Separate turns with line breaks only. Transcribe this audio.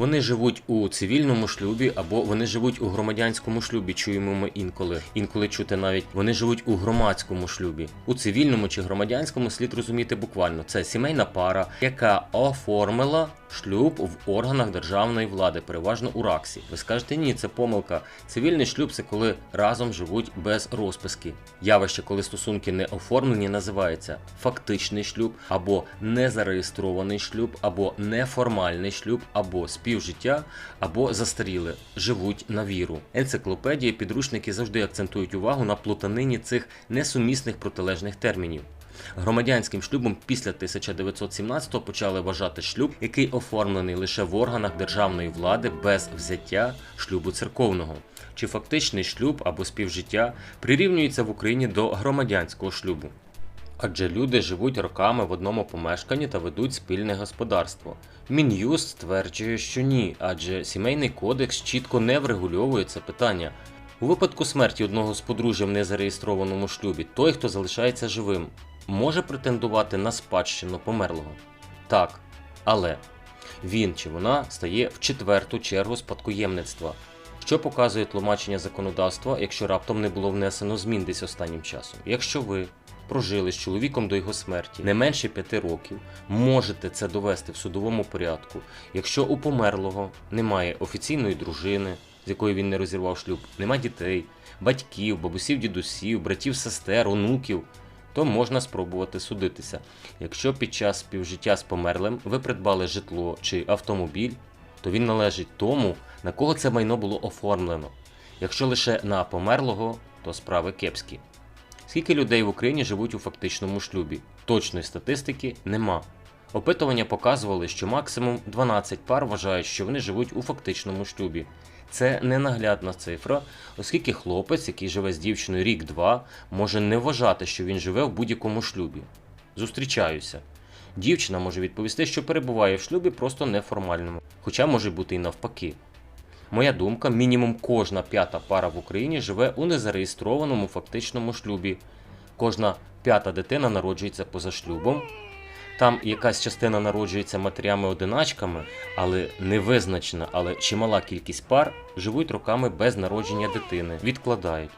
Вони живуть у цивільному шлюбі або вони живуть у громадянському шлюбі. Чуємо ми інколи. Інколи чути навіть вони живуть у громадському шлюбі. У цивільному чи громадянському слід розуміти буквально. Це сімейна пара, яка оформила шлюб в органах державної влади, переважно у РАКСі. Ви скажете, ні, це помилка. Цивільний шлюб це коли разом живуть без розписки. Явище, коли стосунки не оформлені, називається фактичний шлюб, або незареєстрований шлюб, або неформальний шлюб, або співжиття, або застаріли, живуть на віру. Енциклопедії, підручники завжди акцентують увагу на плутанині цих несумісних протилежних термінів. Громадянським шлюбом після 1917-го почали вважати шлюб, який оформлений лише в органах державної влади без взяття шлюбу церковного. Чи фактичний шлюб або співжиття прирівнюється в Україні до громадянського шлюбу. Адже люди живуть роками в одному помешканні та ведуть спільне господарство. Мін'юст стверджує, що ні, адже сімейний кодекс чітко не врегульовує це питання. У випадку смерті одного з подружжя в незареєстрованому шлюбі, той, хто залишається живим, може претендувати на спадщину померлого. Так, але він чи вона стає в четверту чергу спадкоємництва, що показує тлумачення законодавства, якщо раптом не було внесено змін десь останнім часом. Якщо ви прожили з чоловіком до його смерті не менше п'яти років, можете це довести в судовому порядку, якщо у померлого немає офіційної дружини, з якою він не розірвав шлюб, нема дітей, батьків, бабусів, дідусів, братів, сестер, онуків, то можна спробувати судитися. Якщо під час співжиття з померлим ви придбали житло чи автомобіль, то він належить тому, на кого це майно було оформлено. Якщо лише на померлого, то справи кепські. Скільки людей в Україні живуть у фактичному шлюбі? Точної статистики нема. Опитування показували, що максимум 12 пар вважають, що вони живуть у фактичному шлюбі. Це ненаглядна цифра, оскільки хлопець, який живе з дівчиною рік-два, може не вважати, що він живе в будь-якому шлюбі. Зустрічаюся. Дівчина може відповісти, що перебуває в шлюбі просто неформальному, хоча може бути і навпаки. Моя думка, мінімум кожна п'ята пара в Україні живе у незареєстрованому фактичному шлюбі. Кожна п'ята дитина народжується поза шлюбом. Там якась частина народжується матерями-одиначками, але невизначена, але чимала кількість пар живуть роками без народження дитини, відкладають.